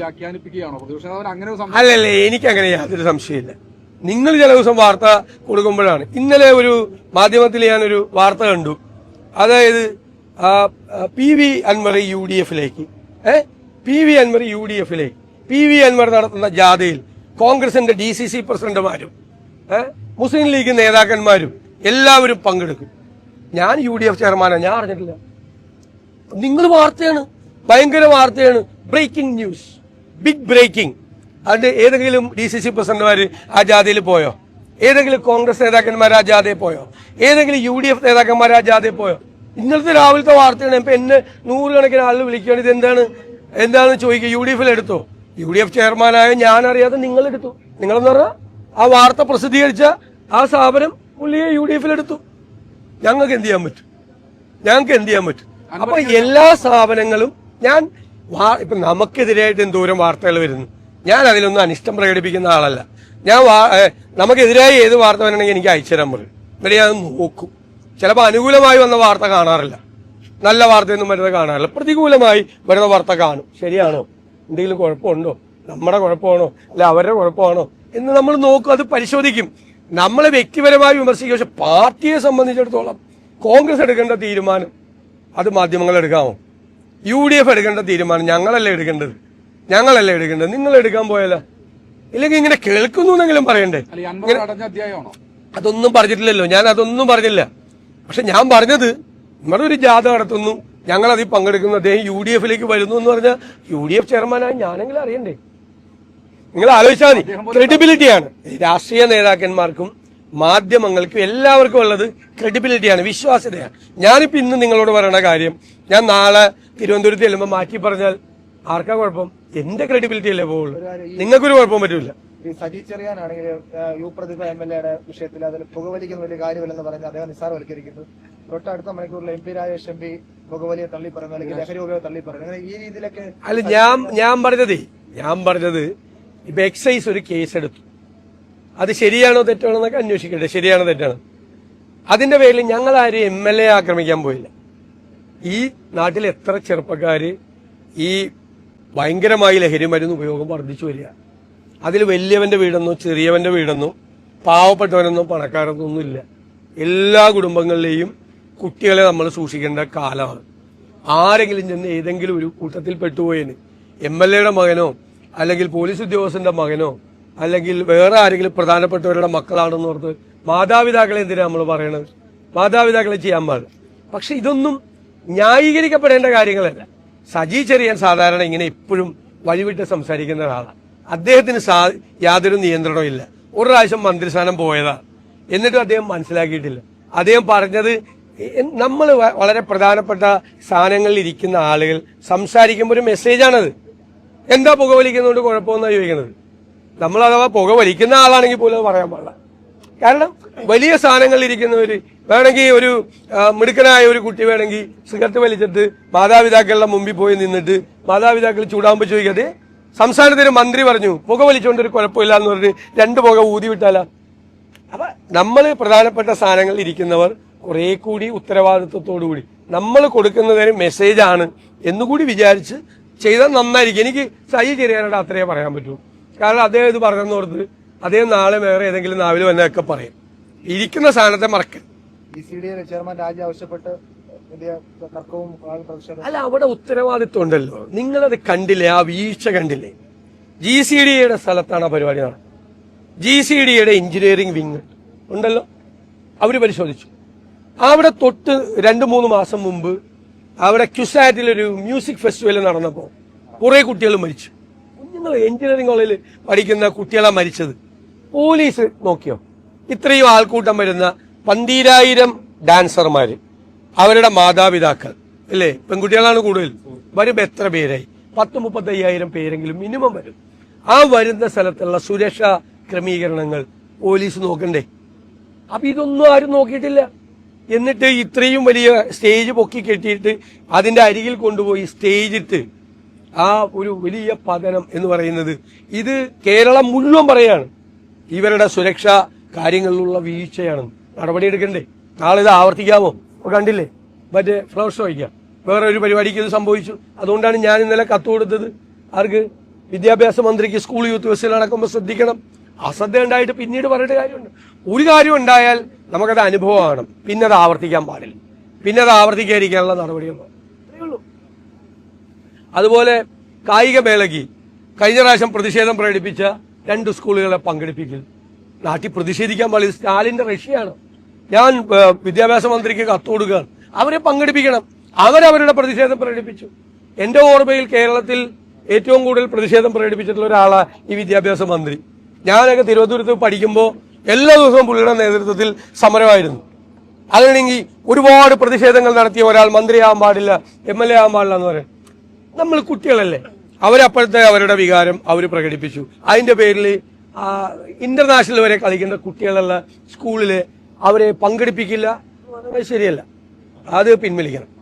വ്യാഖ്യാനിപ്പിക്കുകയാണോ? എനിക്ക് അങ്ങനെ അല്ലല്ലേ യാതൊരു സംശയമില്ല. നിങ്ങൾ ചില ദിവസം വാർത്ത കൊടുക്കുമ്പോഴാണ്. ഇന്നലെ ഒരു മാധ്യമത്തിൽ ഞാനൊരു വാർത്ത കണ്ടു. അതായത് P V Anvar U D എഫിലേക്ക് ഏ? P V Anvar U D എഫിലേക്ക് പി വി അൻവർ നടത്തുന്ന ജാഥയിൽ കോൺഗ്രസിന്റെ ഡി സി സി പ്രസിഡന്റുമാരും മുസ്ലിം ലീഗ് നേതാക്കന്മാരും എല്ലാവരും പങ്കെടുക്കും. ഞാൻ യു ഡി എഫ് ചെയർമാനാണ് ഞാൻ അറിഞ്ഞിട്ടില്ല. നിങ്ങൾ വാർത്തയാണ് ഭയങ്കര വാർത്തയാണ്. Breaking news. ബിഗ് ബ്രേക്കിംഗ് അത് ഏതെങ്കിലും ഡി സി സി പ്രസിഡന്റുമാർ ആ ജാഥയിൽ പോയോ? ഏതെങ്കിലും കോൺഗ്രസ് നേതാക്കന്മാർ ആ ജാഥയിൽ പോയോ? ഏതെങ്കിലും യു ഡി എഫ് നേതാക്കന്മാർ ആ ജാഥയിൽ പോയോ? ഇന്നലത്തെ രാവിലത്തെ വാർത്തയാണ് ഇപ്പൊ എന്നെ നൂറുകണക്കിന് ആളുകൾ വിളിക്കുകയാണ് ഇത് എന്താണ് എന്താണെന്ന് ചോദിക്കുക. യു ഡി എഫിൽ എടുത്തോ. യു ഡി എഫ് ചെയർമാനായ ഞാൻ അറിയാതെ നിങ്ങൾ എടുത്തു. നിങ്ങളെന്ന് പറഞ്ഞാൽ ആ വാർത്ത പ്രസിദ്ധീകരിച്ച ആ സ്ഥാപനം പുള്ളിയെ യു ഡി എഫിൽ എടുത്തു. ഞങ്ങൾക്ക് എന്ത് ചെയ്യാൻ പറ്റും? ഞങ്ങൾക്ക് എന്ത് ചെയ്യാൻ പറ്റും? അപ്പൊ എല്ലാ സ്ഥാപനങ്ങളും ഞാൻ ഇപ്പൊ നമുക്കെതിരായിട്ട് എന്തോരം വാർത്തകൾ വരുന്നു. ഞാൻ അതിലൊന്നും അനിഷ്ടം പ്രകടിപ്പിക്കുന്ന ആളല്ല. ഞാൻ നമുക്കെതിരായി ഏത് വാർത്ത വരണമെങ്കിൽ എനിക്ക് അയച്ചു തരാൻ പറയും. എന്നിട്ട് ഞാൻ നോക്കും. ചിലപ്പോൾ അനുകൂലമായി വന്ന വാർത്ത കാണാറില്ല. നല്ല വാർത്തയൊന്നും വരുന്നത് കാണാറില്ല. പ്രതികൂലമായി വരുന്ന വാർത്ത കാണും. ശരിയാണോ? എന്തെങ്കിലും കുഴപ്പമുണ്ടോ? നമ്മുടെ കുഴപ്പമാണോ? അല്ല അവരുടെ കുഴപ്പമാണോ? എന്ന് നമ്മൾ നോക്കും അത് പരിശോധിക്കും. നമ്മളെ വ്യക്തിപരമായി വിമർശിക്കും. പക്ഷെ പാർട്ടിയെ സംബന്ധിച്ചിടത്തോളം കോൺഗ്രസ് എടുക്കേണ്ട തീരുമാനം അത് മാധ്യമങ്ങൾ എടുക്കാമോ? യു ഡി എഫ് എടുക്കേണ്ട തീരുമാനം ഞങ്ങളല്ലേ എടുക്കേണ്ടത്? ഞങ്ങളല്ലേ എടുക്കേണ്ടത്? നിങ്ങൾ എടുക്കാൻ പോയല്ല ഇല്ലെങ്കിൽ ഇങ്ങനെ കേൾക്കുന്നു എന്നെങ്കിലും പറയണ്ടേ? അതൊന്നും പറഞ്ഞിട്ടില്ലല്ലോ. ഞാൻ അതൊന്നും പറഞ്ഞില്ല. പക്ഷെ ഞാൻ പറഞ്ഞത് നമ്മുടെ ഒരു ജാഥ നടത്തുന്നു. ഞങ്ങൾ അതിൽ പങ്കെടുക്കുന്നു. അദ്ദേഹം യു ഡി എഫിലേക്ക് വരുന്നു എന്ന് പറഞ്ഞാൽ യു ഡി എഫ് ചെയർമാനായി ഞാനെങ്കിലും അറിയണ്ടേ? നിങ്ങൾ ആലോചിച്ചാൽ മതി. ക്രെഡിബിലിറ്റിയാണ്. രാഷ്ട്രീയ നേതാക്കന്മാർക്കും മാധ്യമങ്ങൾക്കും എല്ലാവർക്കും ഉള്ളത് ക്രെഡിബിലിറ്റിയാണ് വിശ്വാസ്യതയാണ്. ഞാനിപ്പോ ഇന്ന് നിങ്ങളോട് പറയുന്ന കാര്യം ഞാൻ നാളെ തിരുവനന്തപുരത്ത് ചെല്ലുമ്പോൾ മാറ്റി പറഞ്ഞാൽ ആർക്കാ കുഴപ്പം? എന്റെ ക്രെഡിബിലിറ്റി അല്ലേ പോവുള്ളൂ. നിങ്ങൾക്കൊരു കുഴപ്പം പറ്റൂല. ഈ സജി ചെറിയാനാണെങ്കിൽ യു പ്രതിഭ എം എൽ എയുടെ വിഷയത്തിൽ അതിൽ പുകവലിക്കുന്ന വലിയ കാര്യമില്ലെന്ന് പറഞ്ഞ് അദ്ദേഹം നിസ്സാരവൽക്കരിക്കുന്നു. തൊട്ടടുത്ത മണിക്കൂറിൽ M P Rajesh M P പുകവലിയെ തള്ളി പറയുന്നു അല്ലെങ്കിൽ ലഹരി ഉപയോഗം തള്ളി പറയുന്നു അങ്ങനെ ഈ രീതിയിലൊക്കെ അല്ല ഞാൻ ഞാൻ പറഞ്ഞതേ ഞാൻ പറഞ്ഞത് ഇപ്പൊ എക്സൈസ് ഒരു കേസ് എടുത്തു. അത് ശരിയാണോ തെറ്റാണോ എന്നൊക്കെ അന്വേഷിക്കട്ടെ. ശരിയാണോ തെറ്റാണോ? അതിന്റെ പേരിൽ ഞങ്ങൾ ആരും എം എൽ എ ആക്രമിക്കാൻ പോയില്ല. ഈ നാട്ടിൽ എത്ര ചെറുപ്പക്കാർ ഈ ഭയങ്കരമായി ലഹരി മരുന്ന് ഉപയോഗം വർദ്ധിച്ചു വരിക. അതിൽ വലിയവന്റെ വീടെന്നോ ചെറിയവന്റെ വീടെന്നോ പാവപ്പെട്ടവനെന്നോ പണക്കാരെന്നോ ഒന്നുമില്ല എല്ലാ കുടുംബങ്ങളിലെയും കുട്ടികളെ നമ്മൾ സൂക്ഷിക്കേണ്ട കാലമാണ്. ആരെങ്കിലും ചെന്ന് ഏതെങ്കിലും ഒരു കൂട്ടത്തിൽ പെട്ടുപോയതിന് എം എൽ എയുടെ മകനോ അല്ലെങ്കിൽ പോലീസ് ഉദ്യോഗസ്ഥന്റെ മകനോ അല്ലെങ്കിൽ വേറെ ആരെങ്കിലും പ്രധാനപ്പെട്ടവരുടെ മക്കളാണെന്ന് ഓർത്ത് മാതാപിതാക്കളെ എന്തിനാ നമ്മൾ പറയണത്? മാതാപിതാക്കളെ ചെയ്യാൻ പാടില്ല. പക്ഷെ ഇതൊന്നും ന്യായീകരിക്കപ്പെടേണ്ട കാര്യങ്ങളല്ല. സജി ചെറിയാൻ സാധാരണ ഇങ്ങനെ എപ്പോഴും വഴിവിട്ട് സംസാരിക്കുന്ന ഒരാളാണ് അദ്ദേഹത്തിന് സാ യാതൊരു നിയന്ത്രണവും ഇല്ല. ഒരു പ്രാവശ്യം മന്ത്രിസ്ഥാനം പോയതാണ് എന്നിട്ടും അദ്ദേഹം മനസ്സിലാക്കിയിട്ടില്ല. അദ്ദേഹം പറഞ്ഞത് നമ്മൾ വളരെ പ്രധാനപ്പെട്ട സ്ഥാനങ്ങളിൽ ഇരിക്കുന്ന ആളുകൾ സംസാരിക്കുമ്പോൾ ഒരു മെസ്സേജാണത്. എന്താ പുക വലിക്കുന്നതുകൊണ്ട് കുഴപ്പമെന്നാണ് ചോദിക്കുന്നത്? നമ്മൾ അഥവാ പുക വലിക്കുന്ന ആളാണെങ്കിൽ പോലും പറയാൻ പാടില്ല. കാരണം വലിയ സ്ഥാനങ്ങളിൽ ഇരിക്കുന്നവർ വേണമെങ്കിൽ ഒരു മിടുക്കനായ ഒരു കുട്ടി വേണമെങ്കിൽ സിഗരറ്റ് വലിച്ചിട്ട് മാതാപിതാക്കളുടെ മുമ്പിൽ പോയി നിന്നിട്ട് മാതാപിതാക്കൾ ചൂടാകുമ്പോൾ ചോദിക്കാതെ സംസ്ഥാനത്തിന് മന്ത്രി പറഞ്ഞു പുക വലിച്ചുകൊണ്ട് ഒരു കുഴപ്പമില്ല എന്ന് പറഞ്ഞ് രണ്ട് പുക ഊതി വിട്ടാലാ. അപ്പൊ നമ്മൾ പ്രധാനപ്പെട്ട സ്ഥാനങ്ങളിൽ ഇരിക്കുന്നവർ കുറെ കൂടി ഉത്തരവാദിത്വത്തോടു കൂടി. നമ്മൾ കൊടുക്കുന്നതിന് മെസ്സേജാണ് എന്നുകൂടി വിചാരിച്ച് ചെയ്താൽ നന്നായിരിക്കും. എനിക്ക് സഹി ചെറിയാനോട് അത്രയേ പറയാൻ പറ്റൂ. കാരണം അദ്ദേഹം ഇത് പറഞ്ഞെന്നോർത്ത് അദ്ദേഹം നാളെ വേറെ ഏതെങ്കിലും നാവിൽ വന്നതൊക്കെ പറയും. ഇരിക്കുന്ന സ്ഥാനത്തെ പ്രതിഷേധവും. അല്ല അവിടെ ഉത്തരവാദിത്വം ഉണ്ടല്ലോ. നിങ്ങളത് കണ്ടില്ലേ? ആ വീഴ്ച കണ്ടില്ലേ? ജി സി ഡിയുടെ സ്ഥലത്താണ് ആ പരിപാടി നടന്നത്. ജി സി ഡിയുടെ എഞ്ചിനീയറിംഗ് വിങ് ഉണ്ടല്ലോ? അവർ പരിശോധിച്ചു. അവിടെ തൊട്ട് രണ്ട് മൂന്ന് മാസം മുമ്പ് അവിടെ ക്യുസാറ്റിലൊരു മ്യൂസിക് ഫെസ്റ്റിവൽ നടന്നപ്പോൾ കുറേ കുട്ടികൾ മരിച്ചു. കുഞ്ഞുങ്ങൾ എഞ്ചിനീയറിംഗ് കോളേജിൽ പഠിക്കുന്ന കുട്ടികളാണ് മരിച്ചത്. പോലീസ് നോക്കിയോ? ഇത്രയും ആൾക്കൂട്ടം വരുന്ന പന്തീരായിരം ഡാൻസർമാർ അവരുടെ മാതാപിതാക്കൾ അല്ലേ? പെൺകുട്ടികളാണ് കൂടുതൽ. വരും എത്ര പേരായി? പത്ത് മുപ്പത്തയ്യായിരം പേരെങ്കിലും മിനിമം വരും. ആ വരുന്ന സ്ഥലത്തുള്ള സുരക്ഷാ ക്രമീകരണങ്ങൾ പോലീസ് നോക്കണ്ടേ? അപ്പൊ ഇതൊന്നും ആരും നോക്കിയിട്ടില്ല. എന്നിട്ട് ഇത്രയും വലിയ സ്റ്റേജ് പൊക്കി കെട്ടിയിട്ട് അതിന്റെ അരികിൽ കൊണ്ടുപോയി സ്റ്റേജിട്ട് ആ ഒരു വലിയ പതനം എന്ന് പറയുന്നത് ഇത് കേരളം മുഴുവൻ പറയാണ്. ഇവരുടെ സുരക്ഷാ കാര്യങ്ങളിലുള്ള വീഴ്ചയാണ്. നടപടിയെടുക്കണ്ടേ? നാളെ ഇത് ആവർത്തിക്കാമോ? കണ്ടില്ലേ? മറ്റേ ഫ്ലവർ ഷോ വയ്ക്കാം. വേറെ ഒരു പരിപാടിക്ക് ഇത് സംഭവിച്ചു. അതുകൊണ്ടാണ് ഞാൻ ഇന്നലെ കത്ത് കൊടുത്തത്. ആർക്ക്? വിദ്യാഭ്യാസ മന്ത്രിക്ക് സ്കൂൾ യൂത്ത് ബസ്സിൽ നടക്കുമ്പോൾ ശ്രദ്ധിക്കണം. അശ്രദ്ധ ഉണ്ടായിട്ട് പിന്നീട് പറഞ്ഞിട്ട് കാര്യമുണ്ട്. ഒരു കാര്യം ഉണ്ടായാൽ നമുക്കത് അനുഭവമാണ്. പിന്നെ അത് ആവർത്തിക്കാൻ പാടില്ല. പിന്നെ അത് ആവർത്തിക്കാതിരിക്കാനുള്ള നടപടികൾ അതുപോലെ കായിക മേളയ്ക്ക് കഴിഞ്ഞ പ്രതിഷേധം പ്രകടിപ്പിച്ച രണ്ട് സ്കൂളുകളെ പങ്കെടുപ്പിക്കൽ നാട്ടിൽ പ്രതിഷേധിക്കാൻ പാടില്ല. സ്റ്റാലിന്റെ റഷ്യയാണ്. ഞാൻ വിദ്യാഭ്യാസ മന്ത്രിക്ക് കത്ത് കൊടുക്കുകയാണ്. അവരെ പങ്കെടുപ്പിക്കണം. അവരവരുടെ പ്രതിഷേധം പ്രകടിപ്പിച്ചു. എന്റെ ഓർമ്മയിൽ കേരളത്തിൽ ഏറ്റവും കൂടുതൽ പ്രതിഷേധം പ്രകടിപ്പിച്ചിട്ടുള്ള ഒരാളാണ് ഈ വിദ്യാഭ്യാസ മന്ത്രി. ഞാനൊക്കെ തിരുവനന്തപുരത്ത് പഠിക്കുമ്പോൾ എല്ലാ ദിവസവും പുള്ളിയുടെ നേതൃത്വത്തിൽ സമരമായിരുന്നു. അതാണെങ്കിൽ ഒരുപാട് പ്രതിഷേധങ്ങൾ നടത്തിയ ഒരാൾ മന്ത്രിയാകാൻ പാടില്ല എം എൽ എ ആകാൻ പാടില്ല എന്ന് പറയാം. നമ്മൾ കുട്ടികളല്ലേ? അവരപ്പോഴത്തെ അവരുടെ വികാരം അവർ പ്രകടിപ്പിച്ചു. അതിന്റെ പേരിൽ ഇന്റർനാഷണൽ വരെ കളിക്കുന്ന കുട്ടികളുള്ള സ്കൂളിൽ അവരെ പങ്കെടുപ്പിക്കില്ല. ശരിയല്ല. അത് പിൻവലിക്കണം.